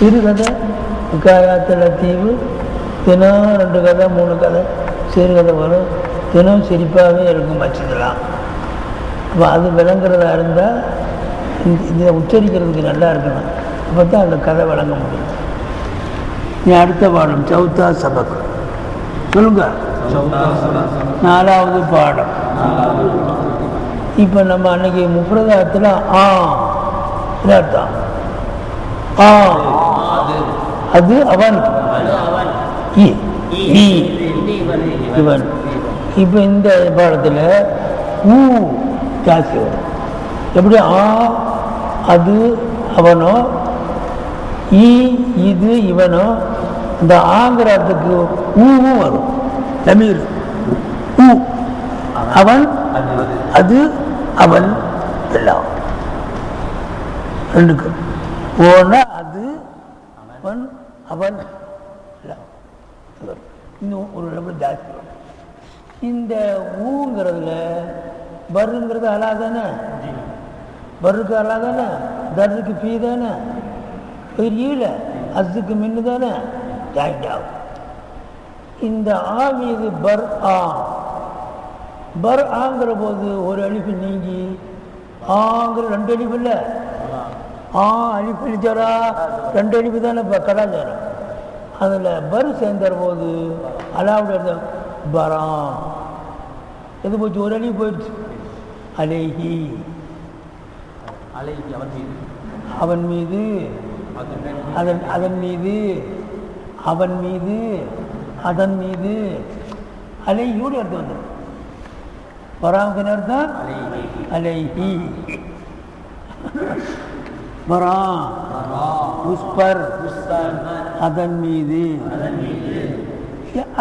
சிறுகதை காயாத்தில் தீவு தினம் ரெண்டு கதை மூணு கதை சிறுகதை வரும். தினம் சிரிப்பாகவே இருக்கும் மச்சதெல்லாம் அப்போ அது விளங்குறதா இருந்தால் இதை உச்சரிக்கிறதுக்கு நல்லா இருக்கணும். அப்போ தான் அந்த கதை விளங்க முடியும். நீ அடுத்த பாடம் சௌத்தா சபக். சொல்லுங்க. நாலாவது பாடம் இப்போ நம்ம அன்னைக்கு முப்பிரதாயத்தில் ஆ அர்த்தம்? ஆ அது அவன். இவன். இப்போ இந்த பாடத்தில் ஊ ஜாஸ்தி வரும். எப்படி? ஆ அது அவனோ ஈ இது இவனோ இந்த ஆங்கிரத்துக்கு ஊவும் வரும். தமிழ். ஊ. அவன் அது அவன் எல்லாம். ரெண்டுக்கு ஓனா அவன் இன்னும் ஒரு லெவல் ஜாஸ்தி வரும். இந்த ஊங்கிறதுல பருங்கிறது அலா தானே பருக்கு அலா தானே தர்ருக்கு பீ தானே? பெரியல அசுக்கு மின்னு தானே? ஜாயிண்ட் ஆகும். இந்த ஆ மீது பர் ஆ. பர் ஆங்கிற போது ஒரு அழிப்பு நீங்கி ஆங்கிற ரெண்டு அழிப்பு இல்லை. ஆ அழிப்பு இழிச்சாரா ரெண்டு அழிப்பு தானே இப்போ கலாச்சாரம். அதில் பர் சேர்ந்துற போது அலாவுடைய பராம் எது போச்சு? ஒரு அழிவு போயிடுச்சு. அலேஹி அலைக்கு அவன் மீது. அவன் மீது. அதன் அதன் மீது. அவன் மீது. அதன் மீது. அலையோடு அர்த்தம் வந்துடும் வராமக்கு அர்த்தம் அலைஹி புஷ்பர். அதன் மீது.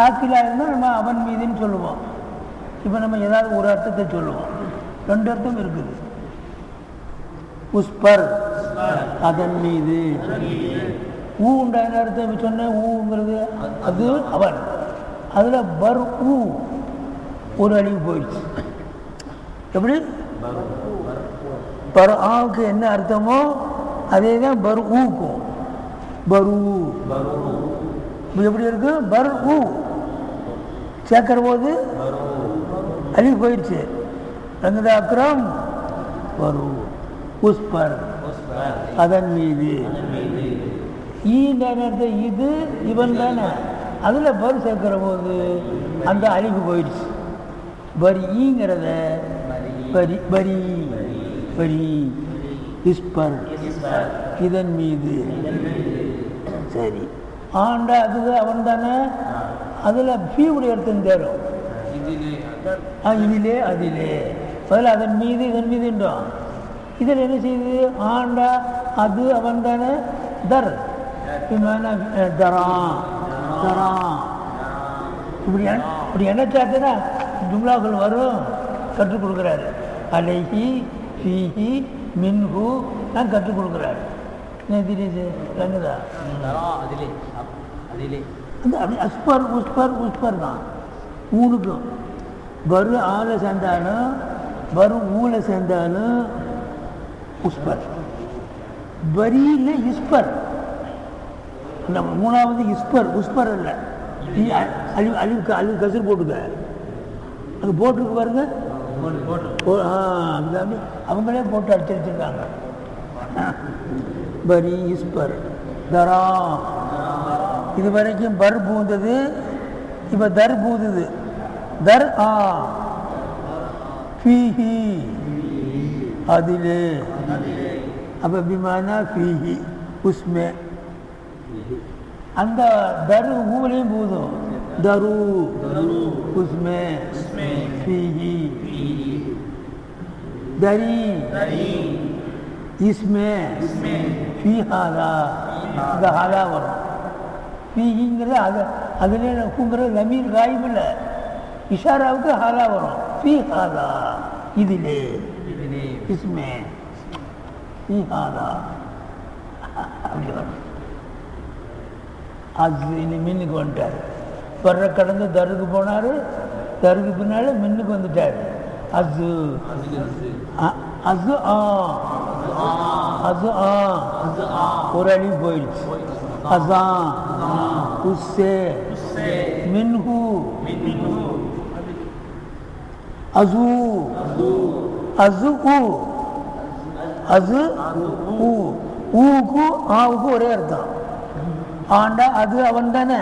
ஆக்கிலா இருந்தால் நம்ம அவன் மீதுன்னு சொல்லுவோம். இப்போ நம்ம ஏதாவது ஒரு அர்த்தத்தை சொல்லுவோம். ரெண்டு அர்த்தம் இருக்குது. புஷ்பர். அதன் மீது. ஊ உண்டான அர்த்தம் சொன்னேன் ஊங்கிறது அது அவன். அதில் பர் ஊ. ஒரு அழிவு போயிடுச்சு. எப்படி? பர் ஆவுக்கு என்ன அர்த்தமோ அதே தான் பர் ஊக்கும் பரு இப்ப எப்படி இருக்கு? பர் ஊ சேர்க்கிற போது அழிவு போயிடுச்சு. ரங்கதா அக்ரம். வரும் புஷ்பர். அதன் மீது. ஈன்ற நேரத்தை இது இவன் தானே. அதில் பர் சேர்க்கிற போது அந்த அழிவு போயிடுச்சு. பரி ஈங்கிறத பரி பரி பரி இஸ்பர் இதன் மீது. சரி. ஆண்டா அது அவன் தானே? அதில் அர்த்தம் தேரும் ஆ இதிலே அதிலே. பதில் அதன் மீது இதன் மீதுன்றோம் இதில் என்ன செய்யுது ஆண்டா அது அவன் தானே? தர். தரான் தரான் இப்படி இப்படி நினைச்சாச்சுன்னா ஜும்லாக்கள் வரும் கற்றுக் கொடுக்குறாரு. அலைஹி ஃபீஹி மின்ஹு நான் கற்றுக் கொடுக்குறாரு ரங்கதா அந்த அப்படி அஸ்பர் உஸ்பர் உஸ்பர் தான். ஊனுக்கும். வரு ஆளை சேர்ந்தாலும் வரும் ஊல சேர்ந்தாலும் உஸ்பர். வரியில் இஸ்பர். நம்ம மூணாவது இஸ்பர் உஸ்பர் இல்லை அழிவு அழிவுக்கு அழிவு கசர் போட்டுக்க. அங்கே போட்டிருக்கு பாருங்க. அவங்களே போட்டு அடிச்சு வச்சிருக்காங்க. பரி இஸ்பர் தரா இது வரைக்கும் பர் பூந்தது இப்போ தர் பூதுது தர் ஆ ஃபீஹி அதிலே அப்போ பிமானா ஃபீஹி உஸ்மே அந்த தரு ஊலையும் பூதும் தரு உஸ்மே ஃபீஹி தரி இஸ்மே ஃபீ ஹாதா இந்த ஹாதா வரும் ஃபீங்கிறது அது அதில் கூங்கிறது லமீர் காயும் இல்லை இஷாராவுக்கு ஹாதா வரும் ஃபீ ஹாதா இதிலே இஸ்மே ஃபீ ஹாதா அப்படி வரும் அது மின்னுக்கு வந்துட்டார் வர்ற கடந்து தருக்கு போனார் தருக்கு பின்னால் மின்னுக்கு வந்துட்டார் அசு அசு ஆ அது ஆ ஒரு அழி போயிடுச்சு அதான் உஸ்ஸே மின்ஹு அசு அசு ஊ அது ஊ ஊக்கு ஆவுக்கு ஒரே அர்த்தம் ஆண்டா அது அவன் தானே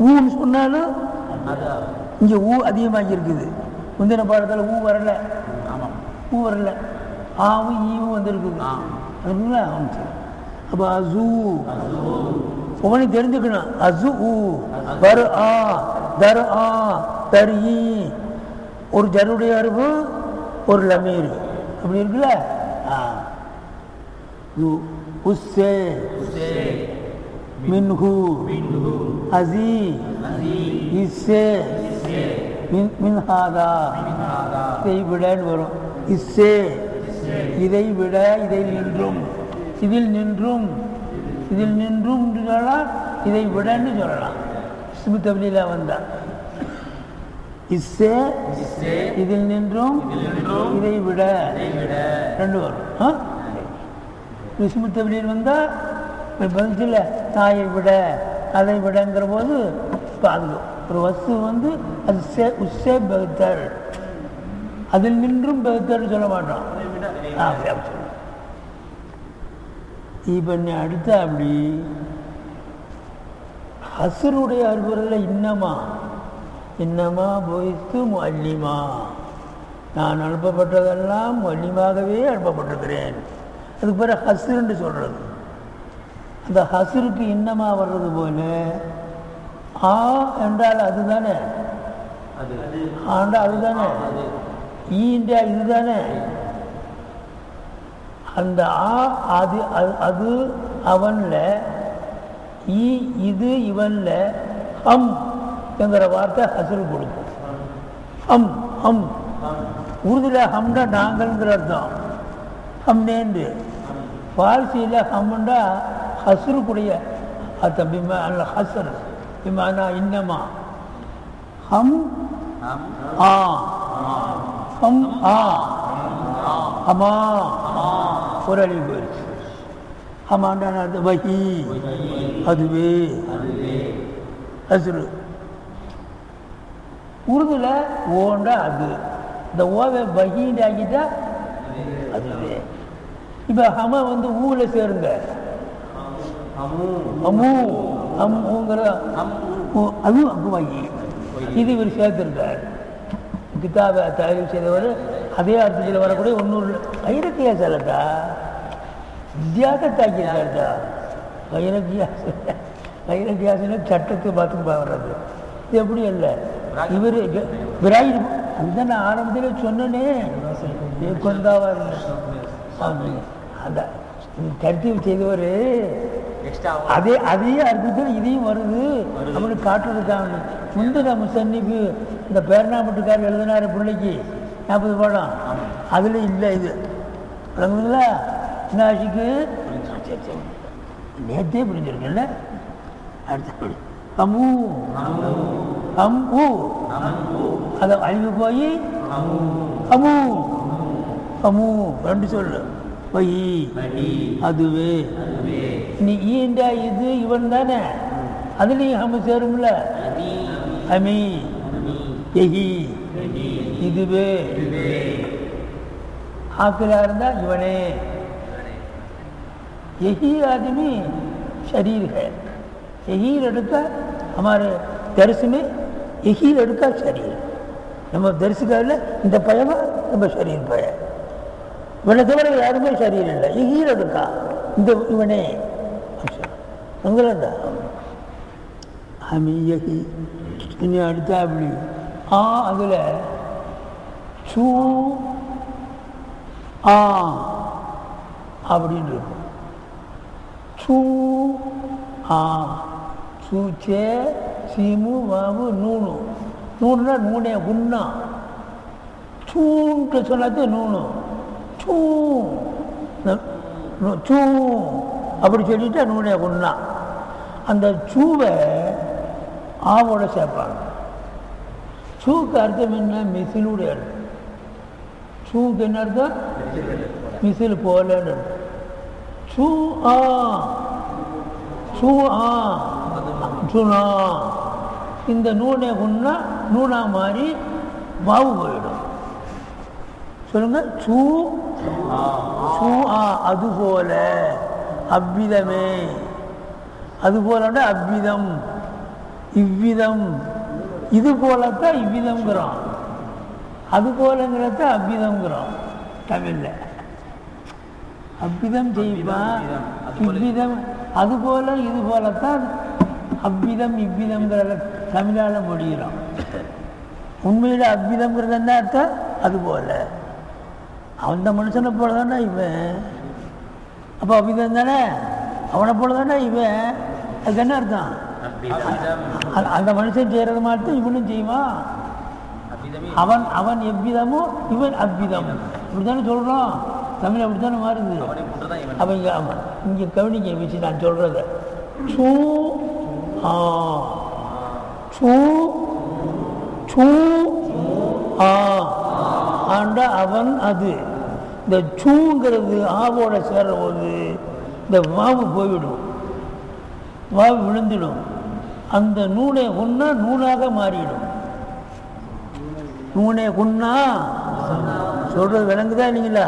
ஊன்னு சொன்னாலும் இங்கே ஊ அதிகமாகி இருக்குது முந்தின பாடத்தில் ஊ வரல ஊ வரல ஆவும் ஈவும் வந்திருக்குது அதுங்களா அவன் சரி அப்போ அசு உனக்கு தெரிஞ்சுக்கணும் அசு ஊ வரு ஆ தரு ஆ தரு ஈ ஒரு ஜருடைய அறிவு ஒரு லமீர் அப்படி இருக்குல்ல ஆ யு உஸ்ஸே மின்ஹு அசி இஸ்ஸே மின் மின்ஹாதா இதை விடன்னு வரும் இஸ்ஸே இதை விட இதை நின்றும். இதில் நின்றும். இதில் நின்றும் சொல்லலாம் இதை விடன்னு சொல்லலாம். ஸ்மித்தபிலியில் வந்தா இஸ்ஸே இதில் நின்றும். இதை விட. ரெண்டு வரும். ஆ? விஸ்முத்தபிலியில் வந்தால் பதில் நாயை விட அதை விடங்கிற போது பாதுகாப்பு ஒரு வஸ்து வந்து அது உஸ்ஸே பெகுத்தர் அதில் நின்றும் பெகுத்தர்னு சொல்ல மாட்டோம். அப்படி அப்படி சொல்லணும். இப்போ நீ அடுத்த அப்படி ஹசருடைய அறுவரில் இன்னமா? இன்னமா போய்த்து மல்லிமா. நான் அனுப்பப்பட்டதெல்லாம் மல்லிமாகவே அனுப்பப்பட்டிருக்கிறேன். அதுக்கு பிறகு ஹசுன்னு சொல்கிறது அந்த ஹசுருக்கு இன்னமா வர்றது போல ஆ என்றால் அதுதானே? ஆண்டா அதுதானே? ஈண்டா இதுதானே? அந்த ஆ அது அது அது அவன்ல இது இவன்ல ஹம் என்கிற வார்த்தை ஹசுரு கொடுக்கும். ஹம் ஹம். உருதுல ஹம்னா நாங்கள்ங்கிற அர்த்தம் ஹம்னேந்து. பார்சியில் ஹம்முண்டா ஹசருக்குடைய அர்த்தம் பிமா அல்ல ஹசர் பிமானா இன்னமா. ஹம் ஆ. ஹம் ஆ. அம்மா ஒரு போயிருச்சு போயிடுச்சு ஹமாண்டான அர்த்தம் வஹி அதுவே. அசுரு. உருதுல ஓண்டா அது. இந்த ஓவை வகின்னு ஆகிட்டா அதுவே. இப்போ ஹம வந்து ஊல சேருங்க. அமு அம்முங்கிற அதுவும் அங்கு வகி. இது இவர் சேர்த்திருக்கார் கிதாபை தயாரிப்பு செய்தவர் அதே அர்த்தத்தில் வரக்கூடிய ஒன்னூறு வைரக்கியா சொல்லட்டா வித்தியாசத்தாக்கியிருக்காருடா வைரக்கியாச வைரக்கியாசன சட்டத்தை பார்த்து வர்றது. இது எப்படி இல்லை? இவர் விராய் அந்த நான் ஆரம்பத்தில் சொன்னனே. கொண்டாவா அதான் கருத்து செய்தவர். அதே அதே அர்த்தத்தில் இதையும் வருது. அப்படின்னு காட்டுறதுக்காக முந்தின முசன்னிப்பு. இந்த பேர்னாமட்டுக்காரர் எழுதினாரு பிள்ளைக்கு நாற்பது பாடம் அதில் இல்லை இது. விளங்குதுங்களா? நாசிக்கு சரி சரி புரிஞ்சிருக்குல்ல அடுத்து அம்மு அம்மு அதை அழிவு போய்? அம்மு அம்மு ரெண்டு சொல்லு. போய். அதுவே. நீ ஈண்டா இது இவன் தானே? அதுலேயும் ஹம்மு சேரும்ல. அமி எஹி. இதுவே ஆக்கிலா இருந்தா இவனே यही आदमी शरीर है यही लड़का हमारे दर्श में यही लड़का शरीर நம்ம தரிசிக்காரில் இந்த பயமா நம்ம சரீர் பய இவனை தவிர யாருமே சரீர் இல்லை ஈர இருக்கா இந்த இவனே உங்களா ஹமியகி இனி அடுத்த அப்படி ஆ அதில் சூ ஆ அப்படின்னு இருக்கும். சூ ஆ. சூச்சே சீமு வாவு நூனு நூறுனா நூனே உண்ணா. சூன்ட்டு சொன்னது நூனு சூ சூ அப்படி சொல்லிட்டா நூனே உண்ணா. அந்த சூவை ஆவோட சேர்ப்பாங்க. சூக்கு அர்த்தம் என்ன? மிசிலுடைய அர்த்தம். சூக்கு என்ன மிசில் போலன்னு. அர்த்தம் ஆ. சு ஆ. சுனா இந்த நூனை உண்ணா நூனா மாதிரி வாவு போயிடும். சொல்லுங்க. சூ சூ ஆ. அதுபோல அவ்விதமே. அது போலன்னா அவ்விதம். இவ்விதம். இது போலத்தான் இவ்விதம்ங்கிறான். அது போலங்கிறத அவ்விதம்ங்கிறோம் தமிழில் அவ்விதம் செய்வான் இவ்விதம் அது போல இது போலத்தான் அவ்விதம் இவ்விதம்ங்கிறத தமிழால் மொழிகிறோம் உண்மையில் அவ்விதம்ங்கிறது என்ன அர்த்தம் அது போல அந்த மனுஷனை போல தானே இவன்? அப்போ அவ்விதம் தானே? அவனை போல தானே இவன்? அதுக்கு என்ன அர்த்தம்? அந்த- மனுஷன் செய்கிறது மட்டும் இவனும் செய்வான். அவன் அவன் எவ்விதமோ இவன் அவ்விதம். இப்படித்தானே சொல்கிறோம் தமிழ் அப்படித்தானே மாறுது. அவனை இங்கே ஆமாம் இங்கே கவனிக்க வச்சு நான் சொல்கிறத சூ ஆ சூ சூ ஆ. ஆண்டா அவன் அது. இந்த சூங்கிறது ஆவோட சேர்ற போது இந்த வாவு போய்விடும். வாவு விழுந்துடும். அந்த நூனை ஒன்றா நூலாக மாறிடும் நூனே ஒன்றா சொல்கிறது விளங்குதா இல்லைங்களா?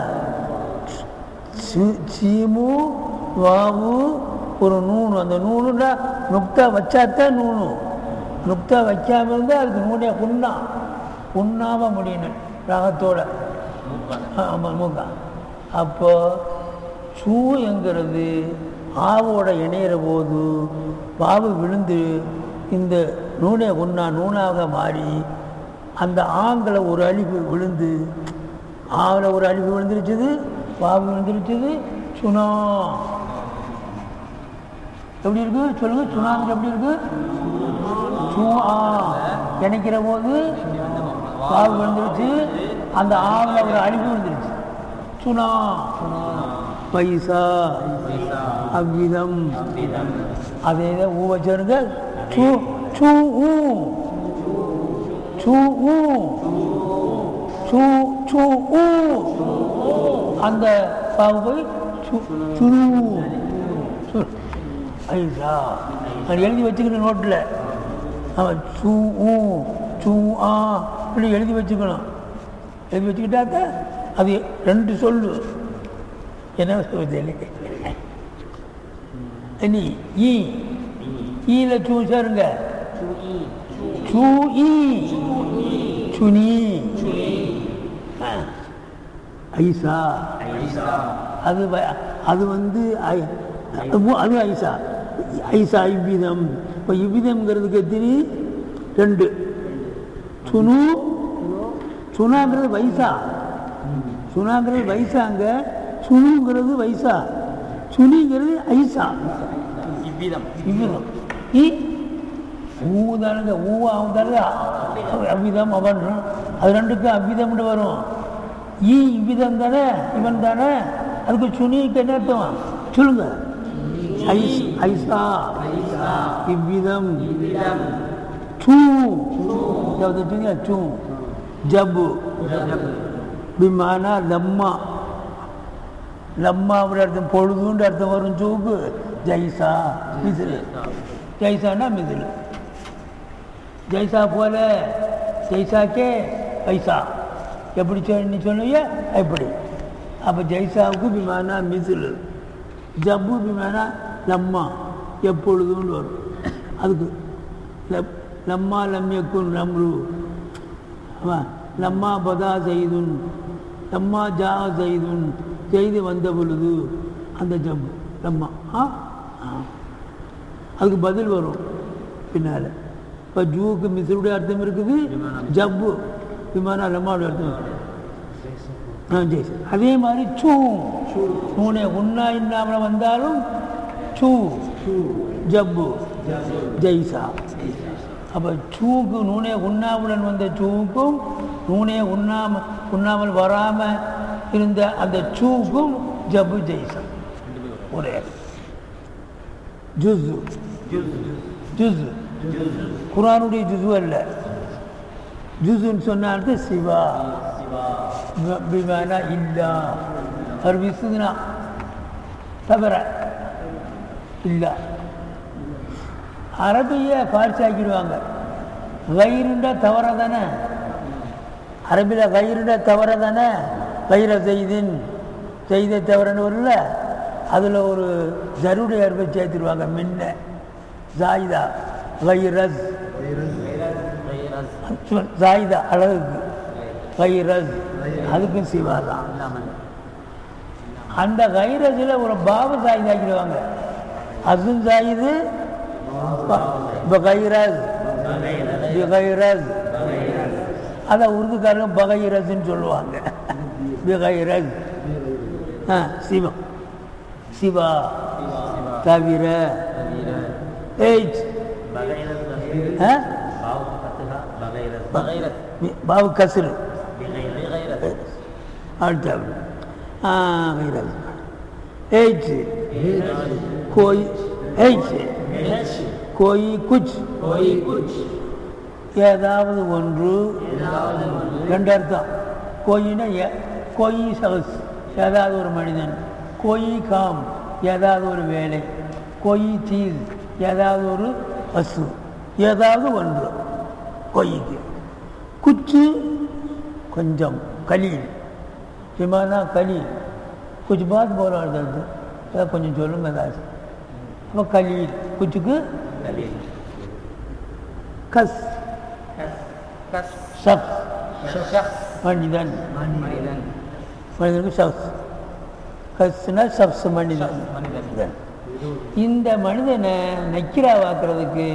சீமு வாவு ஒரு நூணு அந்த நூணுன்னா நுக்தா வச்சாத்தான் நூணு நுக்தா வைக்காம இருந்தால் அதுக்கு நூனே உண்ணா உண்ணாம முடியணும் ராகத்தோட. ஆமாம் மூக்கா. அப்போ சூ என்கிறது ஆவோட இணையிற போது பாவு விழுந்து இந்த நூனை உண்ணா நூனாக மாறி அந்த ஆங்களை ஒரு அழிவு விழுந்து ஆவில் ஒரு அழிவு விழுந்துருச்சுது பாவு விழுந்துருச்சுது சுனா. எப்படி இருக்கு? சொல்லுங்க சுனாங்க எப்படி இருக்கு? சூ ஆ இணைக்கிற போது பாவு விழுந்துருச்சு அந்த ஆவில் ஒரு அழிவு விழுந்துருச்சு. சுனா. பைசா. அவ்விதம். அதே தான் ஊ வச்சிருங்க சூ சூ ஊ. சூ ஊ சூ சூ ஊ அந்த பாவு போய் சு- சு- ஐயா நான் எழுதி வச்சுக்கணும் நோட்டில். அவன் சூ ஊ சூ ஆ. இப்படி எழுதி வச்சுக்கணும். எழுதி வச்சுக்கிட்டாக்க அது ரெண்டு சொல்லு. என்ன சொல்லுது இனி ஈ. ஈல சூ சேருங்க ஈ சுனி. ஐசா அது அது வந்து அது- அது ஐசா ஐசா இவ்விதம் இப்போ இவ்விதம்ங்கிறதுக்கு எத்தினி ரெண்டு. சுனு சுனாங்கிறது வைசா சுனாங்கிறது வைசாங்க சுனுங்கிறது வைசா சுனிங்கிறது ஐசா இவ்விதம் இவ்விதம் ஊதானுங்க ஊவா தானுங்க அவ்விதம் அவன் அது ரெண்டுக்கும் அவ்விதம்னு வரும். ஈ இவ்விதம் தானே இவன் தானே? அதுக்கு சுனிக்கு என்ன அர்த்தம்? சொல்லுங்க. ஐஸ் ஐசா இவ்விதம். சூ. சூ. ஜப்பு லம்மா. லம்மாவோட அர்த்தம் பொழுதுன்ற அர்த்தம் வரும் சூப்பு ஜைசா மிசில் ஜைசானா மிசில் ஜெய்சா போல ஜெய்சாக்கே பைசா. எப்படி சொல் சொல்லுவிய? எப்படி? அப்போ ஜெய்சாவுக்கு விமானா மிசில். ஜப்பு விமானா லம்மா. எப்பொழுதுன்னு வரும். அதுக்கு லப்- லம்மா லம்யக்குன் நம்ரு ஆமாம் லம்மா பதா செய்துன். லம்மா ஜா செய்துன். செய்து வந்த பொழுது அந்த ஜம்பு லம்மா. ஆ? ஆ. அதுக்கு பதில் வரும். பின்னால். இப்போ ஜூக்கு மிஸ்ருடைய அர்த்தம் இருக்குது ஜப்பு விமானா லம்மாவுடைய அர்த்தம் இருக்குது. ஜெய் அதே மாதிரி சூ. நூனே உண்ணா இன்னாமல் வந்தாலும் சூ. ஜப்பு ஜெய்சா அப்போ சூக்கு நூனே உண்ணாவுடன் வந்த சூவுக்கும் நூனே உண்ணாம உண்ணாமல் வராமல் இருந்த அந்த சூக்கும் ஜப்பு ஜெய்சா ஒரே. ஜுசு ஜுசு குரானுடைய ஜுசு அல்ல. ஜுசுன்னு சொன்னால்ட்டு சிவா. பி- பிமானா இல்லா. அவர் விசுதுனா தவிர இல்லை. அரபியை காட்சி ஆக்கிடுவாங்க கயிறுண்டா தவற தானே அரபியில் கயிறுண்டா தவற தானே கயிற செய்தின் செய்த தவறன்னு வரல அதில் ஒரு ஜருடைய அருமை சேர்த்துருவாங்க. முன்ன ஜாயிதா. வைரஸ் சாயுத அழகுக்கு. வைரஸ் அதுக்கும் சிவா தான். அந்த வைரஸில் ஒரு பாபு சாயுதாக்கிடுவாங்க அதுவும் சாயுது பகைரஸ் பிகைரஸ் அதை உருதுக்காரங்க பகைரஸ்ன்னு சொல்லுவாங்க. பிகைரஸ் ஆ சிவம் சிவா தவிர. எயிட் ஆ பாபு கசுரு அடுத்த ஆ கைரஸ் எயிட் கோய் எயிட் கோய் குச் ஏதாவது ஒன்று. ரெண்டு அர்த்தம் கோயினா ஏ- கோயி சகஸ். ஏதாவது ஒரு மனிதன். கோயி காம். ஏதாவது ஒரு வேலை. கோயி சீஸ் ஏதாவது ஒரு வசு ஏதாவது ஒன்று. கோயிக்கு குச்சு கொஞ்சம் கலீல். விமானா கலீல். குச் பாத் இருந்தது ஏதாவது கொஞ்சம் சொல்லுங்க ஏதாச்சும் அப்போ கலீல். குச்சுக்கு கஸ். ஷப்ஸ் மனிதன். மனிதனுக்கு ஷப்ஸ் கஸ்னா ஷப்ஸ் மனிதன். மனிதன். இந்த மனிதனை நக்கிராவாக்குறதுக்கு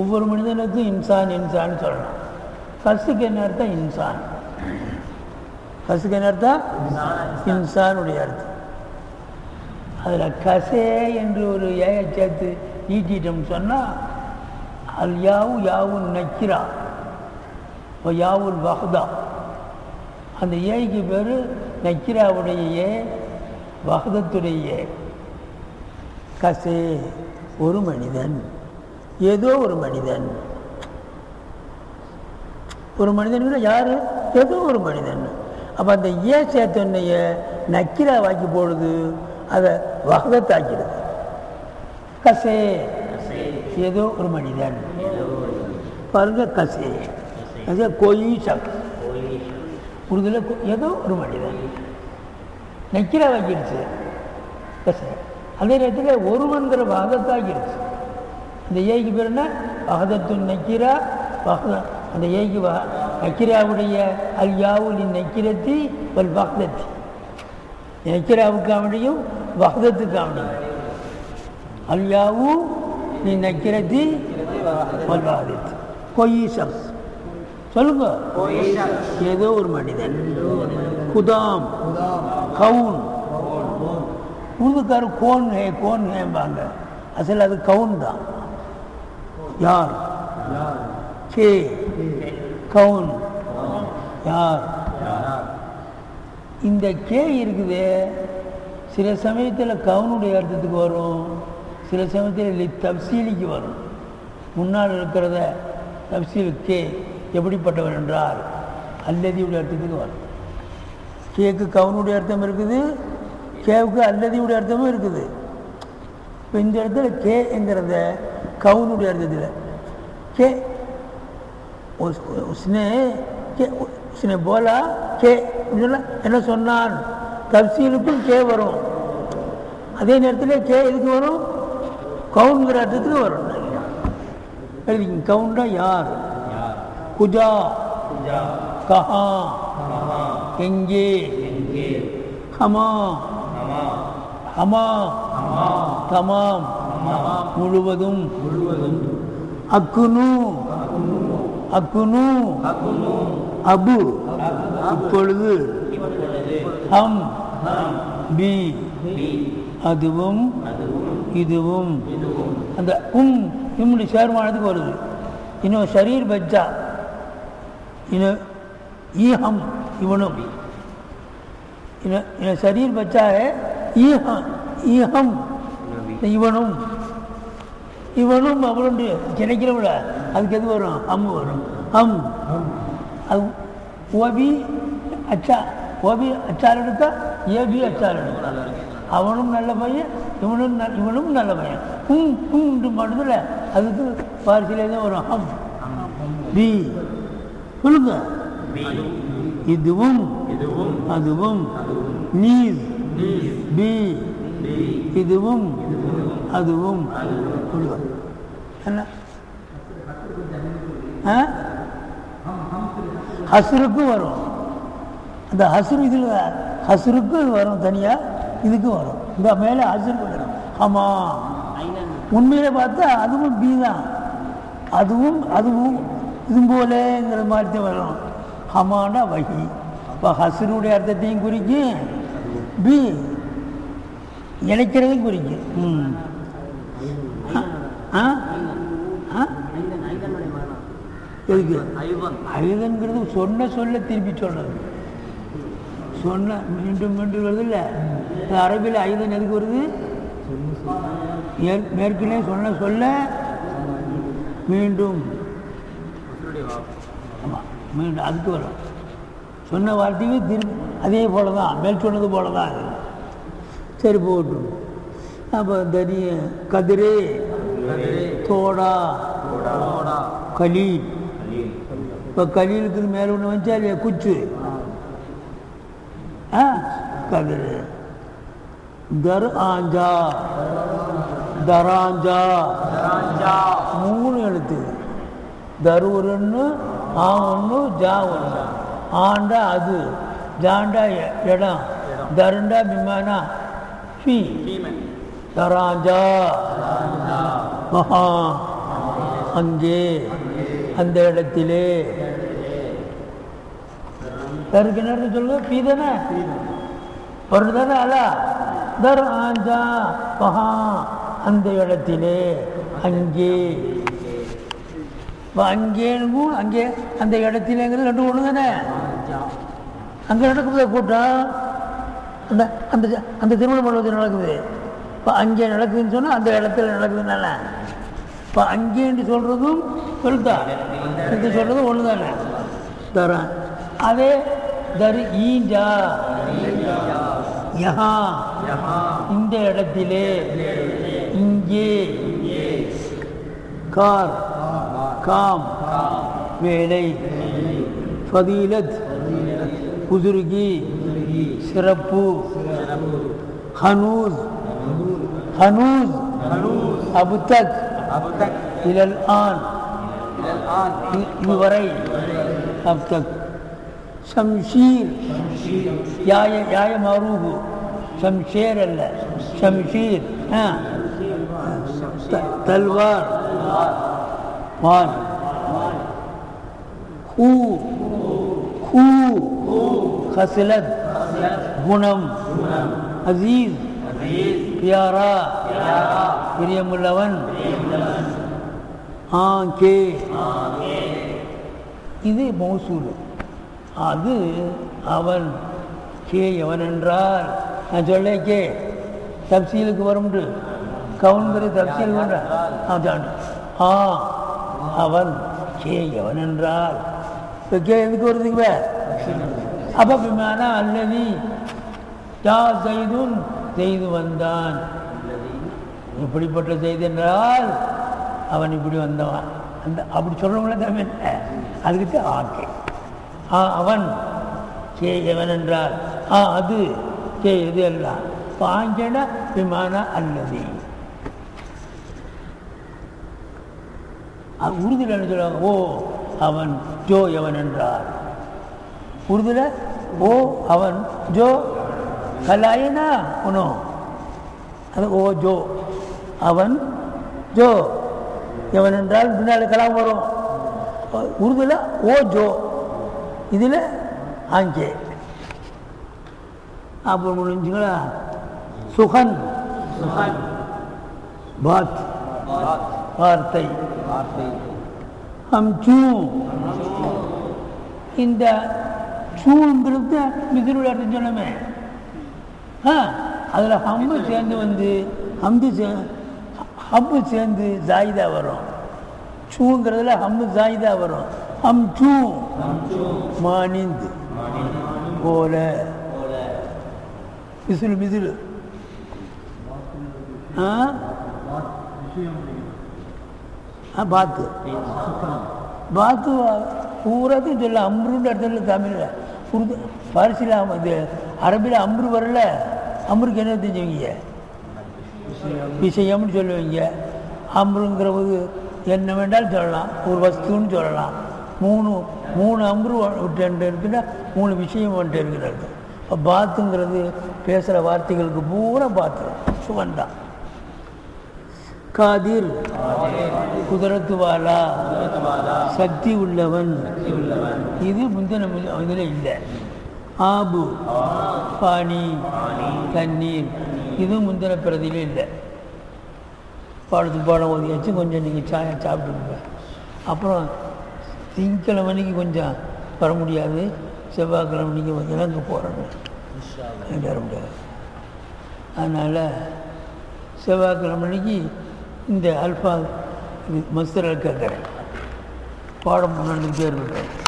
ஒவ்வொரு மனிதனுக்கும் இன்சான் இன்சான்னு சொல்லணும். கசுக்கு என்ன அர்த்தம்? இன்சான். கசுக்கு என்ன அர்த்தம்? இன்சானுடைய அர்த்தம். அதில் கசே என்று ஒரு ஏயை சேர்த்து ஈட்டிட்டோம் சொன்னால் அல் யாவு யாவும் நக்கிரா இப்போ யாவுல் வஹ்தா. அந்த ஏய்க்கு பேர் நக்கிராவுடைய ஏ வஹதத்துடைய கசே ஒரு மனிதன். ஏதோ ஒரு மனிதன். ஒரு மனிதன் யார்? ஏதோ ஒரு மனிதன். அப்போ அந்த ஏ சேர்த்தன்னைய நக்கிரா வாக்கி போடுது. அதை வகதத்தாக்கிடுது கசே. ஏதோ ஒரு மனிதன். பாருங்க கசே. அது கோயி சக் உருதுல கொ- ஏதோ ஒரு மனிதன். நக்கிரா வாக்கிடுச்சு கசே. அதே நேரத்தில் ஒருவன்கிற வாதத்தாக்கிடுச்சு இந்த ஏய்க்கு பேர் என்ன? வகதத்து நக்கிரா வகத அந்த ஏய்க்கு வ நக்கிராவுடைய அல் யாவுலின் நக்கிரத்தி வல் வகதத்தி நக்கிராவுக்கு அவனையும் வகதத்துக்கு அவனையும் அல் யாவு நீ நக்கிரத்தி வல்வாதத்து வகதத்தி சப்ஸ் சொல்லுங்க. ஏதோ ஒரு மனிதன். குதாம். கவுன். உருதுக்காரர் கோன் ஹே கோன் ஹேம்பாங்க. அசல் அது கவுன் தான். யார்? கே. கவுன். யார்? இந்த கே இருக்குது. சில சமயத்தில் கவுனுடைய அர்த்தத்துக்கு வரும். சில சமயத்தில் லி தப்சீலிக்கு வரும். முன்னால் இருக்கிறத தப்சீல் கே எப்படிப்பட்டவர் என்றால் அல்லதியுடைய அர்த்தத்துக்கு வரும். கேக்கு கவுனுடைய அர்த்தம் இருக்குது. கேவுக்கு அல்லதியுடைய அர்த்தமும் இருக்குது. இப்போ இந்த இடத்துல கே என்கிறத கவுனுடைய அர்த்தத்தில் கே உஸ்- உஸ்னே கே உஸ்னே போலா கே என்ன சொன்னான்? தப்சீலுக்கும் கே வரும். அதே நேரத்தில் கே எதுக்கு வரும்? கவுன்கிற அர்த்தத்துக்கு வரும். எழுதிங்க கவுண்டா யார்? குஜா. கஹா. எங்கே ஹமா ஹமா தமாம். முழுவதும் அக்குனு அக்குனு அபு இப்பொழுது ஹம் பி அதுவும் இதுவும். அந்த உம் இம்முடி சேர்மானதுக்கு வருது. இன்னும் ஷரீர் பச்சா இன்னும் ஈஹம் இவனும். இன்னும் ஷரீர் பச்சா ஈஹம் ஈஹம். இவனும் இவனும் அவனும் கிடைக்கிறவிட அதுக்கு எது வரும்? அம் வரும். அம். அது ஓபி அச்சா ஓபி அச்சார் எடுத்தா ஏபி அச்சார் எடுத்தா அவனும் நல்ல பையன் இவனும் இவனும் நல்ல பையன். ஹும் ஹும் மட்டும்ல அதுக்கு பாரிசிலே தான் வரும்? ஹம் பி. சொல்லுங்க. இதுவும் இதுவும் அதுவும் நீர். பி. இதுவும் அதுவும். என்ன? ஆ? வரும். அந்த ஹசுரு இதில் ஹசுருக்கும் இது வரும் தனியாக இதுக்கும் வரும். இந்த மேலே ஹசுரு வரும். ஆமாம் உண்மையில பார்த்தா அதுவும் பி தான். அதுவும் அதுவும் இது போலேங்கிற மாதிரி தான் வரும். ஹமானா வகி. இப்போ ஹசுருடைய அர்த்தத்தையும் குறிக்கும். பி. இணைக்கிறதையும் குறிக்கும் ம். ஆ? ஆ? எதுக்கு? ஐவன். அழுதங்கிறது சொன்ன சொல்ல திருப்பி சொல்றது சொன்ன மீண்டும் மீண்டும் வருது இல்லை? அரபியில் ஐதன் எதுக்கு வருது? மேற்கனவே சொன்ன சொல்ல மீண்டும். ஆமாம் மீண்டும் அதுக்கு வரும். சொன்ன வார்த்தைக்கு திரும்பி அதே போல தான் மேல் சொன்னது போல தான் அது. சரி போகட்டும் அப்போ தனிய கதிரே தோடா கலீல். இப்போ கலீலுக்கு மேலே ஒன்று வந்துச்சா இல்லையா? குச்சு. ஆ கதிர். தர் ஆஞ்சா. தராஞ்சா. மூணு எழுத்து. தரு ஒன்று ஆ ஒன்று ஜா ஒன்று ஆண்டா அது. ஜாண்டா இடம். தருண்டா விமானா ஃபி பீமன் தராஞ்சா மகா அங்கே. அந்த இடத்திலே. தருக்கு நேரத்தை சொல்லுங்க பி தானே? ஒரு தானே அல்ல தர் ஆஞ்சா மகா. அந்த இடத்திலே. அங்கே. இப்போ அங்கே அந்த இடத்திலேங்கிறது ரெண்டு ஒன்று தானே? அங்கே நடக்குது கூட்டம் அந்த அந்த அந்த திருமண மண்டபத்தில் நடக்குது இப்போ அங்கே நடக்குதுன்னு சொன்னால் அந்த இடத்துல நடக்குதுனால இப்போ அங்கேன்னு சொல்கிறதும் சொல்லுதா இது சொல்கிறதும் ஒன்று தானே தரேன் அதே தரு ஈஞ்சா. யஹா யஹா. இந்த இடத்திலே. இங்கே. கார். காம். வேலை. ஃபதீலத். புதுருகி. سربو خنوز خنوز أبو تك. إلى الآن. يوري أبو تك. شمشير. يا يا معروف شمشير الله شمشير. ها. تلوار. وان. خو. خو. خسلت குணம். அசீஸ் பியாரா. பிரியமுள்ளவன். ஆங்கே. இது மௌசூல். அது அவன். கே எவன் என்றால் நான் சொல்ல கே. தப்சீலுக்கு வரும்ண்டு. கவுன்கிற தப்சீல் அதான் ஆ அவன். கே எவன் என்றால். இப்போ கே எதுக்கு வருதுக்கு வே அப்போ விமானா அல்லது தா செய்துன் செய்து வந்தான். இப்படிப்பட்ட செய்தி என்றால் அவன் இப்படி வந்தவன். அந்த அப்படி சொல்கிறவங்கள தான் அதுக்கு ஆக்கே ஆ அவன் கே எவன் என்றால் ஆ அது கே எது அல்ல பாஞ்சன விமான அல்லது. உறுதியில் என்ன சொல்லுவாங்க? ஓ அவன் ஜோ எவன் என்றார் உறுதியில் ஓ அவன் ஜோ கலாயனா உனோ அது ஓ ஜோ அவன் ஜோ எவன் என்றால் பின்னால் கலாம் வரும் உருதுல ஓ ஜோ இதில் ஆங்கே அப்புறம் முடிஞ்சுங்களா சுகன் सुखन பாத் बात வார்த்தை वार्ते அம்சூ இந்த சூங்கிறது மிதிருடைய அர்த்தம் சொன்னமே. ஆ அதில் ஹம்பு சேர்ந்து வந்து ஹம்பு சே ஹம்பு சேர்ந்து ஜாயிதா வரும். சூங்கிறதுல ஹம்பு ஜாயிதா வரும். ஹம் சூ. மானிந்து. போல. மிசிலு மிசிலு. பாத்து. பாத்து. பூராத்தையும் சொல்ல அம்ருன்ற இடத்துல தமிழில். உருது பாரிசில் இது அரபியில் அம்ரு வரல. அம்ருக்கு என்ன தெரிஞ்சவங்க? விஷயம்னு சொல்லுவீங்க. அம்ருங்கிற போது என்ன வேண்டாலும் சொல்லலாம். ஒரு வஸ்துன்னு சொல்லலாம். மூணு மூணு அம்ரு இருக்குன்னா மூணு விஷயம் வந்துட்டு இருக்கிறது. இப்போ பாத்துங்கிறது பேசுகிற வார்த்தைகளுக்கு பூரா பாத்து. சுகந்தான் காதிர் குதிரத்துவாலா. சக்தி உள்ளவன் இது முந்தின இதில் இல்லை. ஆபு. பாணி. தண்ணீர். இதுவும் முந்தின பிரதியில இல்லை. பாடத்துக்கு பாடம் ஓதியாச்சு கொஞ்சம் நீங்கள் சாயம் சாப்பிட்டுருங்க அப்புறம் திங்கக்கிழமைக்கு கொஞ்சம் வர முடியாது. செவ்வாய்க்கிழமை நீங்கள் அங்கே போகிறோன்னு வர முடியாது. அதனால் செவ்வாய்க்கிழமைக்கு இந்த அல்ஃபா இது கேட்குறேன் பாடம் முன்னாடி இருக்கட்டும்